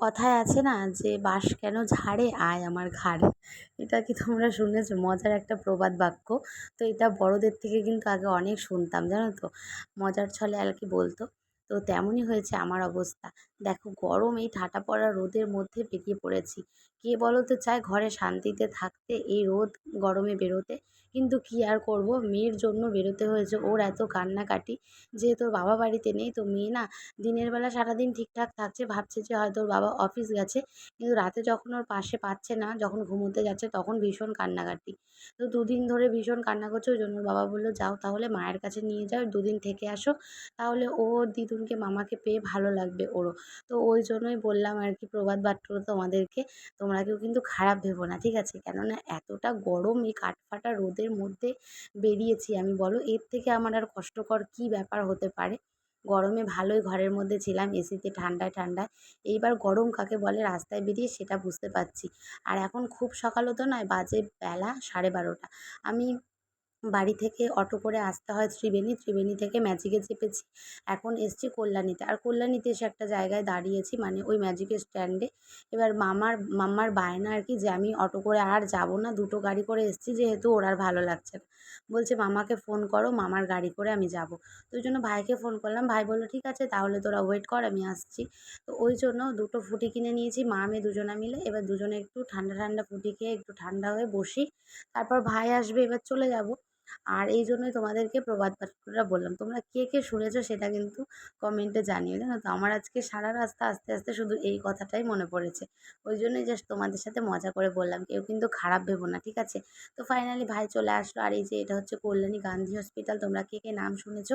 কথায় আছে না যে বাস কেন ঝাড়ে? আয় আমার ঘাড়ে। এটা কি তোমরা শুনেছো? মজার একটা প্রবাদ বাক্য। তো এটা বড়দের থেকে কিন্তু আগে অনেক শুনতাম, জানো তো? মজার ছলে আর কি বলতো? তো তেমনই হয়েছে আমার অবস্থা। দেখো, গরম এই ঠাটা পড়া রোদের মধ্যে বেরিয়ে পড়েছি। কে বলো তো চায় ঘরে শান্তিতে থাকতে, এই রোদ গরমে বেরোতে? কিন্তু কী আর করব? মেয়ের জন্য বেরোতে হয়েছে। ওর এত কান্নাকাটি যে তোর বাবা বাড়িতে নেই তো মেয়ে না? দিনের বেলা সারাদিন ঠিকঠাক থাকছে, ভাবছে যে হয়তো ওর বাবা অফিস গেছে। কিন্তু রাতে যখন ওর পাশে পাচ্ছে না, যখন ঘুমোতে যাচ্ছে, তখন ভীষণ কান্নাকাটি। তো দুদিন ধরে ভীষণ কান্না করছে, ওই জন্য বাবা বলল, যাও তাহলে মায়ের কাছে নিয়ে যাও, দুদিন থেকে আসো। তাহলে ওর দিদুনকে, মামাকে পেয়ে ভালো লাগবে ওরও। তো ওই জন্যই বললাম আর কি প্রবাদ বাক্য তোমাদেরকে। তোমরা কেউ কিন্তু খারাপ ভেবো না, ঠিক আছে? কেননা এতটা গরম এই কাঠফাটা রোদের মধ্যে বেরিয়েছি আমি, বলো? এর থেকে আমার আর কষ্টকর কী ব্যাপার হতে পারে? গরমে ভালোই ঘরের মধ্যে ছিলাম, এসিতে ঠান্ডায় ঠান্ডায়। এইবার গরম কাকে বলে? রাস্তায় বেরিয়ে সেটা বুঝতে পারছি। আর এখন খুব সকালও তো নয়, বাজে বেলা সাড়ে বারোটা। আমি বাড়ি থেকে অটো করে আসতে হয় ত্রিবেণী। ত্রিবেণী থেকে ম্যাজিকে চেপেছি। এখন এসছি কল্যাণীতে। আর কল্যাণীতে এসে একটা জায়গায় দাঁড়িয়েছি মানে ওই ম্যাজিকের স্ট্যান্ডে এবার মামার, মাম্মার বায়না আর কি যে আমি অটো করে আর যাব না, দুটো গাড়ি করে এসছি, যেহেতু ওর আর ভালো লাগছে না। বলছে, মামাকে ফোন করো, মামার গাড়ি করে আমি যাব। তো ওই জন্য ভাইকে ফোন করলাম। ভাই বলল, ঠিক আছে, তাহলে তোরা ওয়েট কর, আমি আসছি। তো ওই জন্য দুটো ফুটি কিনে নিয়েছি, মা মেয়ে দুজনে মিলে। এবার দুজনে একটু ঠান্ডা ঠান্ডা ফুটি খেয়ে একটু ঠান্ডা হয়ে বসি। তারপর ভাই আসবে, এবার চলে যাব। আর এই জন্যই তোমাদেরকে প্রবাদ বাক্যটা বললাম। তোমরা কে কে শুনেছো সেটা কিন্তু কমেন্টে জানিও, জানো তো? আমার আজকে সারা রাস্তা আস্তে আস্তে শুধু এই কথাটাই মনে পড়েছে। ওই জন্যই জাস্ট তোমাদের সাথে মজা করে বললাম, কেউ কিন্তু খারাপ ভেবো না, ঠিক আছে? তো ফাইনালি ভাই চলে আসলো, আর এই যে এটা হচ্ছে কল্যাণী গান্ধী হসপিটাল তোমরা কে কে নাম শুনেছো?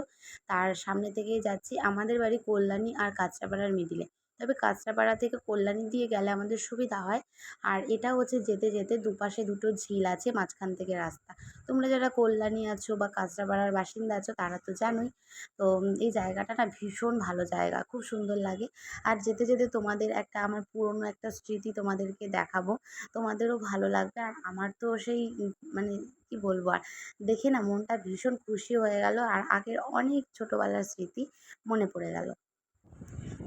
তার সামনে থেকেই যাচ্ছি, আমাদের বাড়ি কল্যাণী আর কাঁচরাপাড়ার মিডিলে তবে কাঁচরাপাড়া থেকে কল্যাণী দিয়ে গেলে আমাদের সুবিধা হয়। আর এটা হচ্ছে যেতে যেতে দুপাশে দুটো ঝিল আছে, মাঝখান থেকে রাস্তা। তোমরা যারা কল্যাণী আছো বা কাঁচরাপাড়ার বাসিন্দা আছো, তারা তো জানোই। তো এই জায়গাটা না ভীষণ ভালো জায়গা, খুব সুন্দর লাগে। আর যেতে যেতে তোমাদের একটা, আমার পুরনো একটা স্মৃতি তোমাদেরকে দেখাবো। তোমাদেরও ভালো লাগবে। আর আমার তো সেই মানে কি বলব, আর দেখে না মনটা ভীষণ খুশি হয়ে গেল। আর আগের অনেক ছোটোবেলার স্মৃতি মনে পড়ে গেল।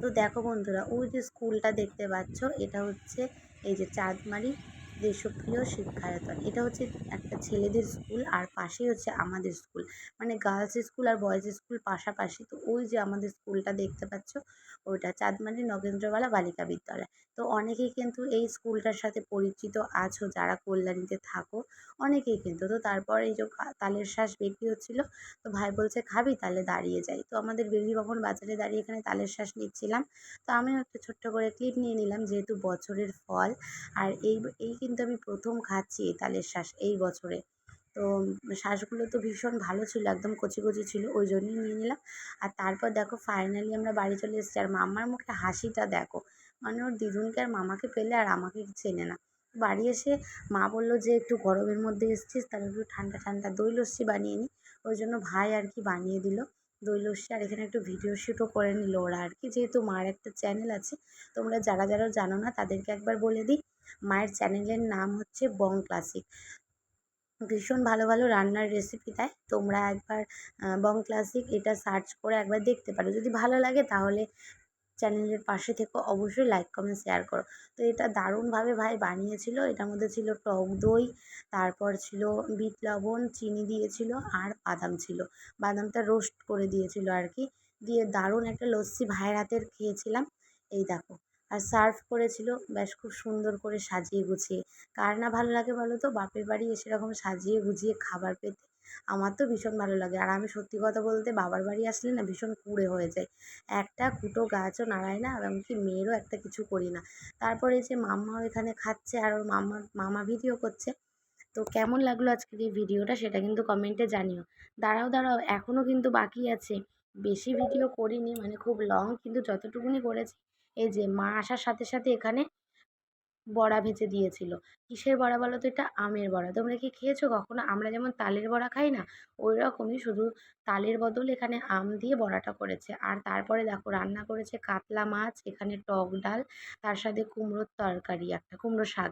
তো দেখো বন্ধুরা ওই যে স্কুলটা দেখতে পাচ্ছ এটা হচ্ছে এই যে চাঁদমারি। দেশপ্রিয় শিক্ষায়তন, এটা হচ্ছে একটা ছেলেদের স্কুল আর পাশেই হচ্ছে আমাদের স্কুল। মানে গার্লস স্কুল আর বয়েজ স্কুল পাশাপাশি। তো ওই যে আমাদের স্কুলটা দেখতে পাচ্ছ, ওইটা চাঁদমারি নগেন্দ্রবালা বালিকা বিদ্যালয়। তো অনেকেই কিন্তু এই স্কুলটার সাথে পরিচিত আছো, যারা কল্যাণীতে থাকো, অনেকেই কিন্তু। তো তারপর এই যে তালের শ্বাস বিক্রি হচ্ছিল, তো ভাই বলছে, খাবি তাহলে দাঁড়িয়ে যাই। তো আমাদের বেবি ভবন বাজারে দাঁড়িয়ে এখানে তালের শ্বাস নিচ্ছিলাম। তো আমিও একটা ছোট্ট করে ক্লিপ নিয়ে নিলাম, যেহেতু বছরের ফল। আর এই এই কিন্তু আমি প্রথম খাচ্ছি তালের শাঁস এই বছরে। তো শাঁসগুলো তো ভীষণ ভালো ছিল, একদম কচি কচি ছিল, ওই জন্যই নিয়ে নিলাম। আর তারপর দেখো ফাইনালি আমরা বাড়ি চলে এসেছি, আর মাম্মার মুখে হাসিটা দেখো। মানে ওর দিদুনকে আর মামাকে পেলে আর আমাকে চেনে না। বাড়ি এসে মা বলল যে, একটু গরমের মধ্যে এসেছিস, তাহলে একটু ঠান্ডা ঠান্ডা দই লস্যি বানিয়ে নিই ওই জন্য ভাই আর কি বানিয়ে দিল। দই লস্যি আর এখানে একটু ভিডিও শ্যুটও করে নিল ওরা আর কি। যেহেতু মার একটা চ্যানেল আছে, তোমরা যারা যারা জানো না, তাদেরকে একবার বলে দিই, মায়ের চ্যানেলের নাম হচ্ছে বং ক্লাসিক ভীষণ ভালো ভালো রান্নার রেসিপি দেয়, তোমরা একবার বং ক্লাসিক এটা সার্চ করে একবার দেখতে পারো। যদি ভালো লাগে তাহলে চ্যানেলের পাশে থেকে, অবশ্যই লাইক কমেন্ট শেয়ার করো। তো এটা দারুণভাবে ভাই বানিয়েছিল। এটার মধ্যে ছিল টক দই, তারপর ছিল বিট লবণ, চিনি দিয়েছিল আর বাদাম ছিল। বাদামটা রোস্ট করে দিয়েছিল আর কি দিয়ে দারুণ একটা লস্যি ভাইয়ের হাতের খেয়েছিলাম। এই দেখো, আর সার্ভ করেছিল ব্যাস খুব সুন্দর করে সাজিয়ে গুছিয়ে। কার না ভালো লাগে বলো তো? বাপের বাড়ি এসে এরকম সাজিয়ে গুছিয়ে খাবার পেতে। আমার তো ভীষণ ভালো লাগে। আর আমি সত্যি কথা বলতে বাবার বাড়ি আসলে না ভীষণ কুঁড়ে হয়ে যায়। একটা কুটো গাছও নাড়াই না আর এমনকি মেয়েরও একটা কিছু করি না। তারপরে যে মাম্মাও এখানে খাচ্ছে আর ওর মাম্মা, মামা ভিডিও করছে। তো কেমন লাগল আজকের এই ভিডিওটা সেটা কিন্তু কমেন্টে জানিও। দাঁড়াও দাঁড়াও এখনও কিন্তু বাকি আছে। বেশি ভিডিও করিনি মানে খুব লং কিন্তু যতটুকুনি করেছি, এই যে মা আসার সাথে সাথে এখানে বড়া ভেজে দিয়েছিল। কিসের বড়া বলো তো? এটা আমের বড়া। তোমরা কি খেয়েছো কখনো? আমরা যেমন তালের বড়া খাই না, ওই রকমই শুধু তালের বদল এখানে আম দিয়ে বড়াটা করেছে। আর তারপরে দেখো, রান্না করেছে কাতলা মাছ, এখানে টক ডাল, তার সাথে কুমড়োর তরকারি, একটা কুমড়ো শাক।